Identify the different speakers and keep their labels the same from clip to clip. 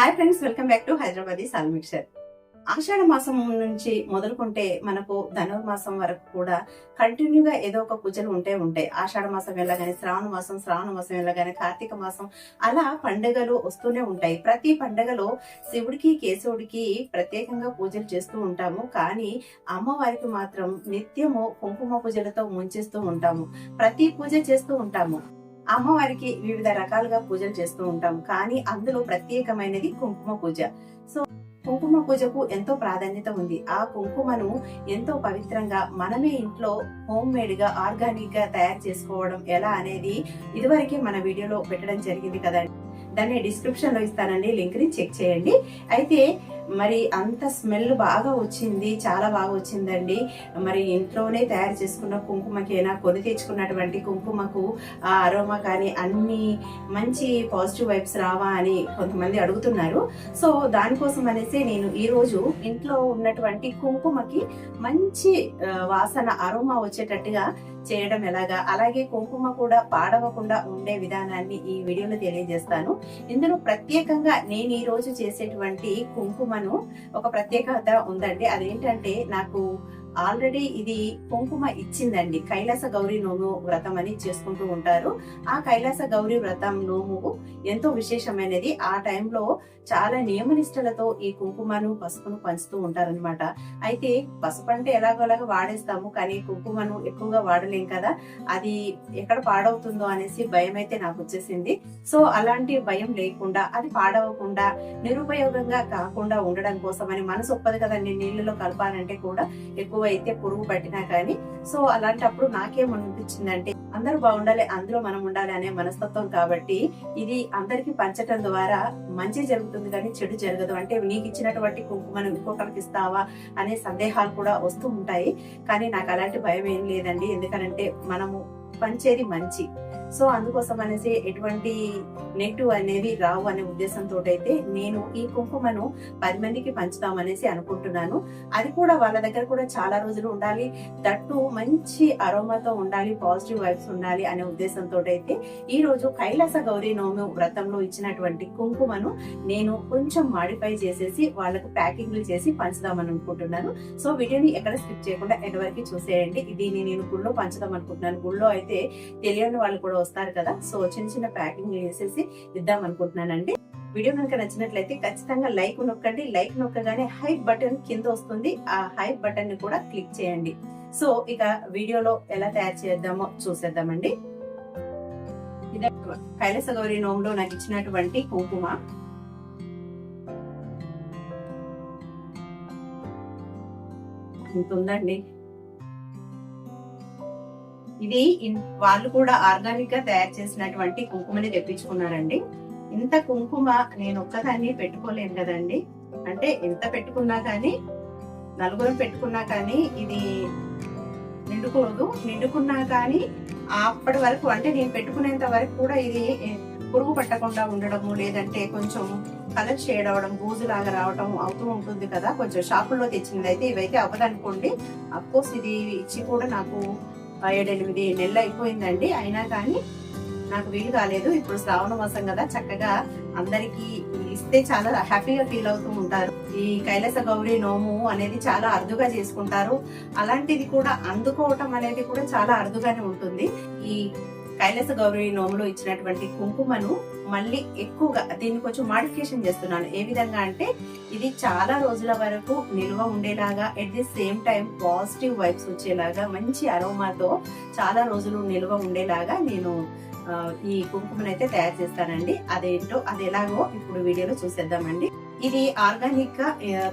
Speaker 1: Hi friends welcome back to Hyderabad సాల్మిక్షర్ ఆషాఢ మాసం నుంచి మొదలుకుంటే మనకు ధనుర్మాసం వరకు కూడా కంటిన్యూగా ఏదో ఒక పూజలు ఉంటే ఉంటాయి ఆషాఢ మాసం వెళ్ళగానే శ్రావణ మాసం శ్రావణ మాసం వెళ్ళగానే కార్తీక మాసం అలా పండుగలు వస్తూనే ఉంటాయి. ప్రతి పండుగలో శివుడికి కేశవుడికి ప్రత్యేకంగా పూజలు చేస్తూ ఉంటాము. కానీ అమ్మవారికి మాత్రం నిత్యము కుంకుమ పూజలతో ముంచేస్తూ ఉంటాము. ప్రతి పూజ చేస్తూ ఉంటాము. అమ్మవారికి వివిధ రకాలుగా పూజలు చేస్తూ ఉంటాం. కానీ అందులో ప్రత్యేకమైనది కుంకుమ పూజ. సో కుంకుమ పూజకు ఎంతో ప్రాధాన్యత ఉంది. ఆ కుంకుమను ఎంతో పవిత్రంగా మనమే ఇంట్లో హోమ్ మేడ్గా ఆర్గానిక్గా తయారు చేసుకోవడం ఎలా అనేది ఇదివరకే మన వీడియోలో పెట్టడం జరిగింది కదండి. దాన్ని డిస్క్రిప్షన్లో ఇస్తానండి లింక్ని చెక్ చేయండి. అయితే మరి అంత స్మెల్ బాగా వచ్చింది చాలా బాగా వచ్చిందండి. మరి ఇంట్లోనే తయారు చేసుకున్న కుంకుమకేనా కొని తెచ్చుకున్నటువంటి కుంకుమకు ఆ అరోమా కానీ అన్ని మంచి పాజిటివ్ వైబ్స్ రావా అని కొంతమంది అడుగుతున్నారు. సో దానికోసం అనేసి నేను ఈరోజు ఇంట్లో ఉన్నటువంటి కుంకుమకి మంచి వాసన అరోమా వచ్చేటట్టుగా చేయడం ఎలాగా? అలాగే కుంకుమ కూడా పాడవకుండా ఉండే విధానాన్ని ఈ వీడియోలో తెలియజేస్తాను. ఇందులో ప్రత్యేకంగా నేను ఈ రోజు చేసేటువంటి ఒక ప్రత్యేకత ఉందండి. అదేంటంటే నాకు ఆల్రెడీ ఇది కుంకుమ ఇచ్చిందండి. కైలాస గౌరీ నోము వ్రతం అని చేసుకుంటూ ఉంటారు. ఆ కైలాస గౌరీ వ్రతం నోము ఎంతో విశేషమైనది. ఆ టైంలో చాలా నియమనిష్టలతో ఈ కుంకుమను పసుపును పంచుతూ ఉంటారనమాట అయితే పసుపు అంటే ఎలాగోలాగా వాడేస్తాము కానీ కుంకుమను ఎక్కువగా వాడలేం కదా. అది ఎక్కడ పాడవుతుందో అనేసి భయం అయితే నాకు వచ్చేసింది. సో అలాంటి భయం లేకుండా అది పాడవకుండా నిరుపయోగంగా కాకుండా ఉండడం కోసం అని మనసు ఒప్పదు కదండి. నీళ్ళలో కలపాలంటే కూడా ఎక్కువ అయితే పురుగు పట్టినా కానీ సో అలాంటప్పుడు నాకేమనిపించిందంటే అందరూ బాగుండాలి అందులో మనం ఉండాలి అనే మనస్తత్వం కాబట్టి ఇది అందరికి పంచటం ద్వారా మంచి జరుగుతుంది కానీ చెడు జరగదు. అంటే నీకు ఇచ్చినటువంటి కుంకుమను ఇంకొకరికి ఇస్తావా అనే సందేహాలు కూడా వస్తూ ఉంటాయి. కానీ నాకు అలాంటి భయం ఏం లేదండి. ఎందుకనంటే మనము పంచేది మంచి. సో అందుకోసం అనేసి ఎటువంటి నెగిటివ్ అనేవి రావు అనే ఉద్దేశంతో అయితే నేను ఈ కుంకుమను పది మందికి పంచుతామనేసి అనుకుంటున్నాను. అది కూడా వాళ్ళ దగ్గర కూడా చాలా రోజులు ఉండాలి. దట్టు మంచి అరోమాతో ఉండాలి పాజిటివ్ వైబ్స్ ఉండాలి అనే ఉద్దేశంతో అయితే ఈ రోజు కైలాస గౌరీ నోము వ్రతంలో ఇచ్చినటువంటి కుంకుమను నేను కొంచెం మాడిఫై చేసేసి వాళ్ళకు ప్యాకింగ్లు చేసి పంచుదామని అనుకుంటున్నాను. సో వీడియోని ఎక్కడ స్కిప్ చేయకుండా ఎండ్ వరకు చూసేయండి. దీన్ని నేను గుళ్ళో పంచుదాం అనుకుంటున్నాను. గుళ్ళో అయితే తెలియని వాళ్ళు కూడా వస్తారు కదా. సో చిన్న చిన్న ప్యాకింగ్ చేసేసి ఇద్దాం అనుకుంటున్నానండి. వీడియో కనుక నచ్చినట్లయితే ఖచ్చితంగా లైక్ నొక్కండి. లైక్ నొక్కగానే హైప్ బటన్ కింద వస్తుంది. ఆ హైప్ బటన్ని కూడా క్లిక్ చేయండి. సో ఇక వీడియోలో ఎలా తయారు చేద్దామో చూసేద్దామండి. కైలాస గౌరి నోములో నాకు ఇచ్చినటువంటి కుంకుమ. ఇంత ఉందండి ఇది వాళ్ళు కూడా ఆర్గానిక్గా తయారు చేసినటువంటి కుంకుమని తెప్పించుకున్నారండి. ఇంత కుంకుమ నేను ఒక్కదాన్ని పెట్టుకోలేను కదండి. అంటే ఎంత పెట్టుకున్నా కానీ నలుగురం పెట్టుకున్నా కానీ ఇది నిండుకోదు. నిండుకున్నా కానీ అప్పటి వరకు అంటే నేను పెట్టుకునేంత వరకు కూడా ఇది పురుగు పట్టకుండా ఉండడము లేదంటే కొంచెం కలర్ షేడ్ అవడం బూజు లాగా రావడం అవుతూ ఉంటుంది కదా. కొంచెం షాపుల్లో తెచ్చింది అయితే ఇవైతే అవ్వదనుకోండి. అఫ్కోర్స్ ఇది ఇచ్చి కూడా నాకు ఏడెనిమిది నెలలు అయిపోయిందండి. అయినా కానీ నాకు వీలు కాలేదు. ఇప్పుడు శ్రావణ మాసం కదా చక్కగా అందరికి ఇస్తే చాలా హ్యాపీగా ఫీల్ అవుతూ ఉంటారు. ఈ కైలాస గౌరీ నోము అనేది చాలా అరుదుగా చేసుకుంటారు. అలాంటిది కూడా అందుకోవటం అనేది కూడా చాలా అరుదుగానే ఉంటుంది. ఈ కైలాస గౌరీ నోములో ఇచ్చినటువంటి కుంకుమను మళ్ళీ ఎక్కువగా దీన్ని కొంచెం మాడిఫికేషన్ చేస్తున్నాను. ఏ విధంగా అంటే ఇది చాలా రోజుల వరకు నిల్వ ఉండేలాగా at the same time positive vibes వచ్చేలాగా మంచి అరోమాతో చాలా రోజులు నిల్వ ఉండేలాగా నేను ఈ కుంకుమను అయితే తయారు చేస్తానండి. అదేంటో అది ఎలాగో ఇప్పుడు వీడియోలో చూసేద్దామండి. ఇది ఆర్గానిక్గా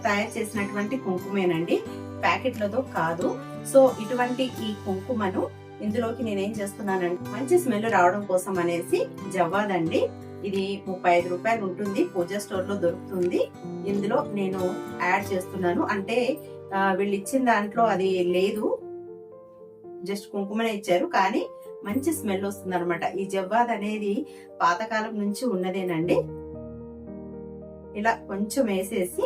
Speaker 1: తయారు చేసినటువంటి కుంకుమేనండి. ప్యాకెట్లతో కాదు. సో ఇటువంటి ఈ కుంకుమను ఇందులోకి నేనేం చేస్తున్నానంటే మంచి స్మెల్ రావడం కోసం అనేసి జవ్వాదండి ఇది ముప్పై ఐదు రూపాయలు ఉంటుంది పూజ స్టోర్లో దొరుకుతుంది. ఇందులో నేను యాడ్ చేస్తున్నాను. అంటే వీళ్ళు ఇచ్చిన దాంట్లో అది లేదు. జస్ట్ కుంకుమనే ఇచ్చారు కానీ మంచి స్మెల్ వస్తుంది అనమాట ఈ జవ్వాద్ అనేది పాతకాలం నుంచి ఉన్నదేనండి. ఇలా కొంచెం వేసేసి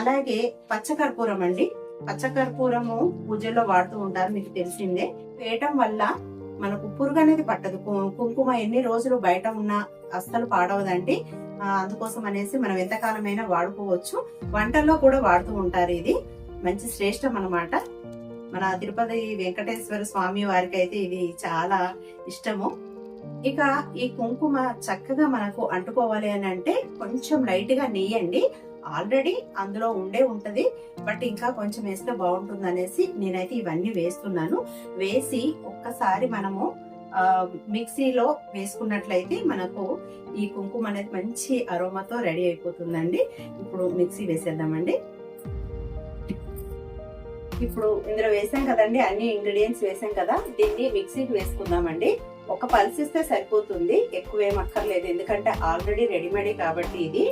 Speaker 1: అలాగే పచ్చకర్పూరం అండి. పచ్చకర్పూరము పూజల్లో వాడుతూ ఉంటారు మీకు తెలిసిందే. వేయటం వల్ల మనకు పురుగు అనేది పట్టదు. కుంకుమ ఎన్ని రోజులు బయట ఉన్నా అస్సలు పాడవదండి. అందుకోసం అనేసి మనం ఎంతకాలమైనా వాడుకోవచ్చు. వంటల్లో కూడా వాడుతూ ఉంటారు ఇది. మంచి శ్రేష్టం అనమాట మన తిరుపతి వెంకటేశ్వర స్వామి వారికి అయితే ఇది చాలా ఇష్టము. ఇక ఈ కుంకుమ చక్కగా మనకు అంటుకోవాలి అని అంటే కొంచెం లైట్గా నెయ్యండి. ఆల్రెడీ అందులో ఉండే ఉంటది బట్ ఇంకా కొంచెం వేస్తే బాగుంటుంది అనేసి నేనైతే ఇవన్నీ వేస్తున్నాను. వేసి ఒక్కసారి మనము మిక్సీలో వేసుకున్నట్లయితే మనకు ఈ కుంకుమ అనేది మంచి అరోమాతో రెడీ అయిపోతుందండి. ఇప్పుడు మిక్సీ వేసేద్దామండి. ఇప్పుడు ఇందులో వేసాం కదండి అన్ని ఇంగ్రీడియంట్స్ వేసాం కదా దీన్ని మిక్సీకి వేసుకుందామండి. ఒక పల్స్ ఇస్తే సరిపోతుంది ఎక్కువ ఏం అక్కర్లేదు ఎందుకంటే ఆల్రెడీ రెడీమేడే కాబట్టి ఇది.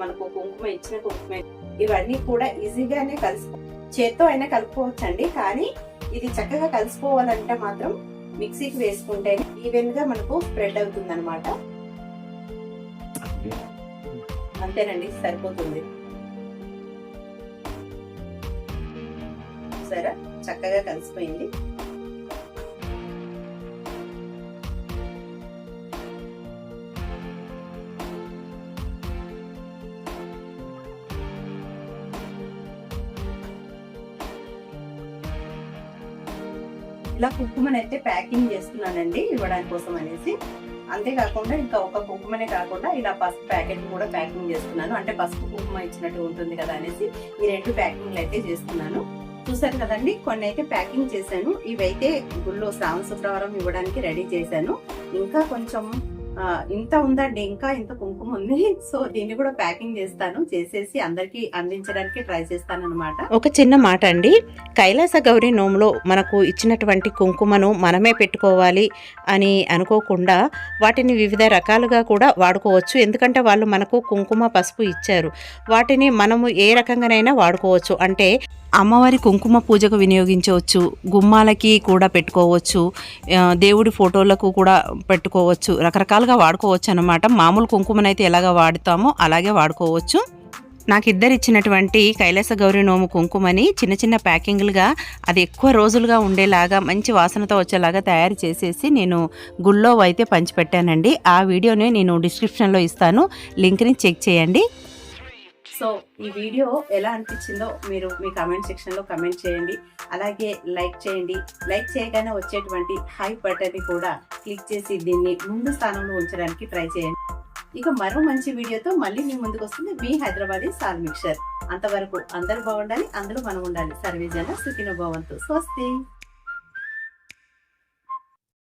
Speaker 1: మనకు కుంకుమ ఇచ్చిన కుంకుమ. ఇవన్నీ కూడా ఈజీగానే కలిసి చేత్తో అయినా కలుపుకోవచ్చండి. కానీ ఇది చక్కగా కలిసిపోవాలంటే మాత్రం మిక్సీకి వేసుకుంటే ఈవెన్గా మనకు స్ప్రెడ్ అవుతుంది అనమాట అంతేనండి సరిపోతుంది. సరే చక్కగా కలిసిపోయింది. ఇలా కుంకుమని అయితే ప్యాకింగ్ చేస్తున్నానండి ఇవ్వడానికి కోసం అనేసి. అంతేకాకుండా ఇంకా ఒక కుంకుమనే కాకుండా ఇలా పసుపు ప్యాకెట్ కూడా ప్యాకింగ్ చేస్తున్నాను. అంటే పసుపు కుంకుమ ఇచ్చినట్టు ఉంటుంది కదా అనేసి ఈ రెండు ప్యాకింగ్లు అయితే చేస్తున్నాను. చూసారు కదండి కొన్ని అయితే ప్యాకింగ్ చేశాను. ఇవైతే గుళ్ళో శ్రావణ శుక్రవారం ఇవ్వడానికి రెడీ చేశాను. ఇంకా కొంచెం ఇంత ఉందండి ఇంకా ఇంత కుంకుమ ఉంది. సో దీన్ని కూడా ప్యాకింగ్ చేస్తాను. చేసేసి అందరికి అందించడానికి ట్రై చేస్తాను అనమాట
Speaker 2: ఒక చిన్న మాట అండి. కైలాస గౌరి నోములో మనకు ఇచ్చినటువంటి కుంకుమను మనమే పెట్టుకోవాలి అని అనుకోకుండా వాటిని వివిధ రకాలుగా కూడా వాడుకోవచ్చు. ఎందుకంటే వాళ్ళు మనకు కుంకుమ పసుపు ఇచ్చారు. వాటిని మనము ఏ రకంగానైనా వాడుకోవచ్చు. అంటే అమ్మవారి కుంకుమ పూజకు వినియోగించవచ్చు. గుమ్మాలకి కూడా పెట్టుకోవచ్చు. దేవుడి ఫోటోలకు కూడా పెట్టుకోవచ్చు. రకరకాల మామూలుగా వాడుకోవచ్చు అనమాట మామూలు కుంకుమనైతే ఎలాగ వాడుతామో అలాగే వాడుకోవచ్చు. నాకు ఇద్దరు ఇచ్చినటువంటి కైలాస గౌరి నోము కుంకుమని చిన్న చిన్న ప్యాకింగ్లుగా అది ఎక్కువ రోజులుగా ఉండేలాగా మంచి వాసనతో వచ్చేలాగా తయారు చేసేసి నేను గుళ్ళో అయితే పంచిపెట్టానండి. ఆ వీడియోని నేను డిస్క్రిప్షన్లో ఇస్తాను. లింక్ని చెక్ చేయండి.
Speaker 1: సో ఈ వీడియో ఎలా అనిపించిందో మీరు మీ కామెంట్ సెక్షన్లో కమెంట్ చేయండి. అలాగే లైక్ చేయండి. లైక్ చేయగానే వచ్చేటువంటి హై బటన్ని కూడా క్లిక్ చేసి దీన్ని ముందు స్థానంలో ఉంచడానికి ట్రై చేయండి. ఇక మరో మంచి వీడియోతో మళ్ళీ మీ ముందుకు వస్తుంది మీ హైదరాబాదీ సాల్ మిక్చర్. అంతవరకు అందరూ బాగుండాలి అందరూ మనం ఉండాలి. సర్వేజన సుఖిన భవంతు. స్వస్తి.